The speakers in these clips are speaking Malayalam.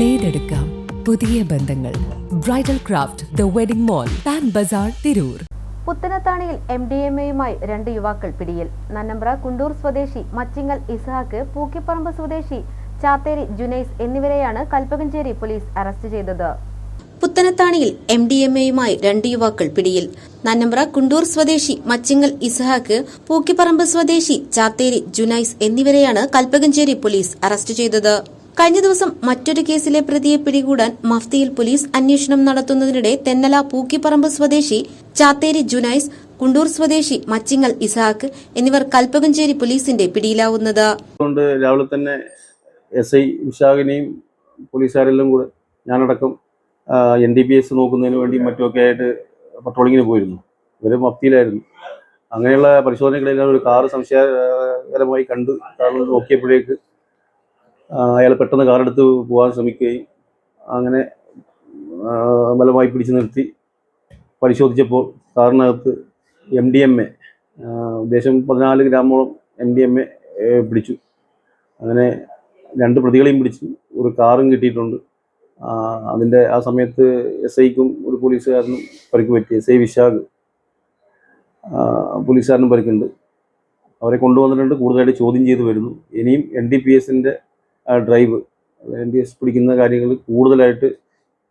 നേടെടുക്കാം പുതിയ ബന്ധങ്ങൾ. Bridal craft the wedding mall Pan Bazaar Tirur പുത്തനത്താണിയിൽ M D M എയുമായി രണ്ട് യുവാക്കൾ പിടിയിൽ. നന്നമ്പ്ര കുണ്ടൂർ സ്വദേശി മച്ചിങ്ങൽ ഇസ്ഹാക്ക് പൂക്കിപ്പറമ്പ് സ്വദേശി ചാത്തേരി ജുനൈസ് എന്നിവരെയാണ് കൽപ്പകഞ്ചേരി പോലീസ് അറസ്റ്റ് ചെയ്തത്. പുത്തനത്താണിയിൽ എം ഡി എം എയുമായി രണ്ട് യുവാക്കൾ പിടിയിൽ. നന്നമ്പ്ര കുണ്ടൂർ സ്വദേശി മച്ചിങ്ങൽ ഇസഹാക്ക് പൂക്കിപ്പറമ്പ് സ്വദേശി ചാത്തേരി ജുനൈസ് എന്നിവരെയാണ് കൽപ്പകഞ്ചേരി പോലീസ് അറസ്റ്റ് ചെയ്തത്. കഴിഞ്ഞ ദിവസം മറ്റൊരു കേസിലെ പ്രതിയെ പിടികൂടാൻ മഫ്തിയിൽ പോലീസ് അന്വേഷണം നടത്തുന്നതിനിടെ തെന്നല പൂക്കിപ്പറമ്പ് സ്വദേശി ചാത്തേരി ജുനൈസ് കുണ്ടൂർ സ്വദേശി മച്ചിങ്ങൽ ഇസാഖ് എന്നിവർ കൽപ്പകഞ്ചേരി പോലീസിന്റെ പിടിയിലാവുന്നത്. രാവിലെ തന്നെ എസ് ഐ വിശാഖിനെയും പോലീസുകാരെല്ലാം കൂടെ ഞാനടക്കം എൻ ഡി പി എസ് നോക്കുന്നതിന് വേണ്ടി മറ്റുമൊക്കെ ആയിട്ട് പട്രോളിങ്ങിന് പോയിരുന്നു. ഇവർ മഫ്തിയിലായിരുന്നു. അങ്ങനെയുള്ള പരിശോധനകളെല്ലാം ഒരു കാറ് സംശയകരമായി കണ്ട് നോക്കിയപ്പോഴേക്ക് അയാൾ പെട്ടെന്ന് കാറെടുത്ത് പോകാൻ ശ്രമിക്കുകയും അങ്ങനെ ബലമായി പിടിച്ചു നിർത്തി. പരിശോധിച്ചപ്പോൾ കാറിനകത്ത് എം ഡി എം എ ഉദ്ദേശം പതിനാല് ഗ്രാമോളം എം ഡി എം എ പിടിച്ചു. അങ്ങനെ രണ്ട് പ്രതികളെയും പിടിച്ചു ഒരു കാറും കിട്ടിയിട്ടുണ്ട്. അതിന്റെ ആ സമയത്ത് എസ് ഐക്കും ഒരു പോലീസുകാരനും പരിക്ക് പറ്റി. എസ് ഐ വിശാഖ് പോലീസുകാരനും പരിക്കുണ്ട്. അവരെ കൊണ്ടുവന്നിട്ടുണ്ട് കൂടുതലായിട്ട് ചോദ്യം ചെയ്തു വരുന്നു. ഇനിയും എൻ ഡി പി എസിന്റെ ഡ്രൈവ് എൻ പിടിക്കുന്ന കാര്യങ്ങൾ കൂടുതലായിട്ട്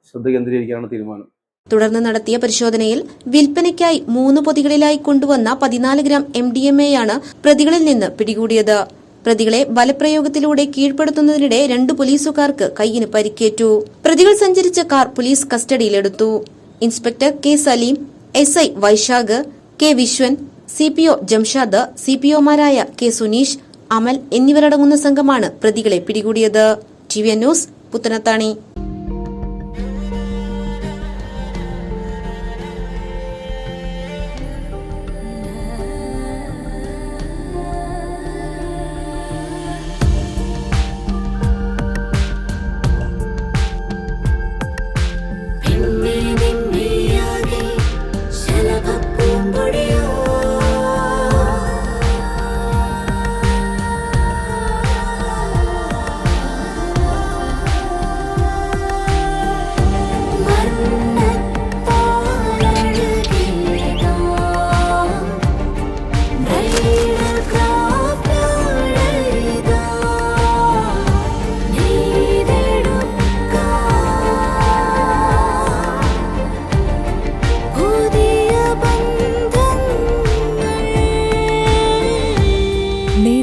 ശ്രദ്ധ കേന്ദ്രീകരിക്കാനാണ് തീരുമാനം. തുടർന്ന് നടത്തിയ പരിശോധനയിൽ വിൽപ്പനയ്ക്കായി മൂന്ന് പൊതികളിലായി കൊണ്ടുവന്ന പതിനാല് ഗ്രാം എം ഡി എം എയാണ് പ്രതികളിൽ നിന്ന് പിടികൂടിയത്. പ്രതികളെ ബലപ്രയോഗത്തിലൂടെ കീഴ്പ്പെടുത്തുന്നതിനിടെ രണ്ട് പോലീസുകാർക്ക് കൈയിന് പരിക്കേറ്റു. പ്രതികൾ സഞ്ചരിച്ച കാർ പോലീസ് കസ്റ്റഡിയിലെടുത്തു. Inspector K Saleem S I Vaishakh K Vishwan C P O Jamshad C P ഒമാരായ K Suneesh Amal എന്നിവരടങ്ങുന്ന സംഘമാണ് പ്രതികളെ പിടികൂടിയത്. T V news Puthanathani.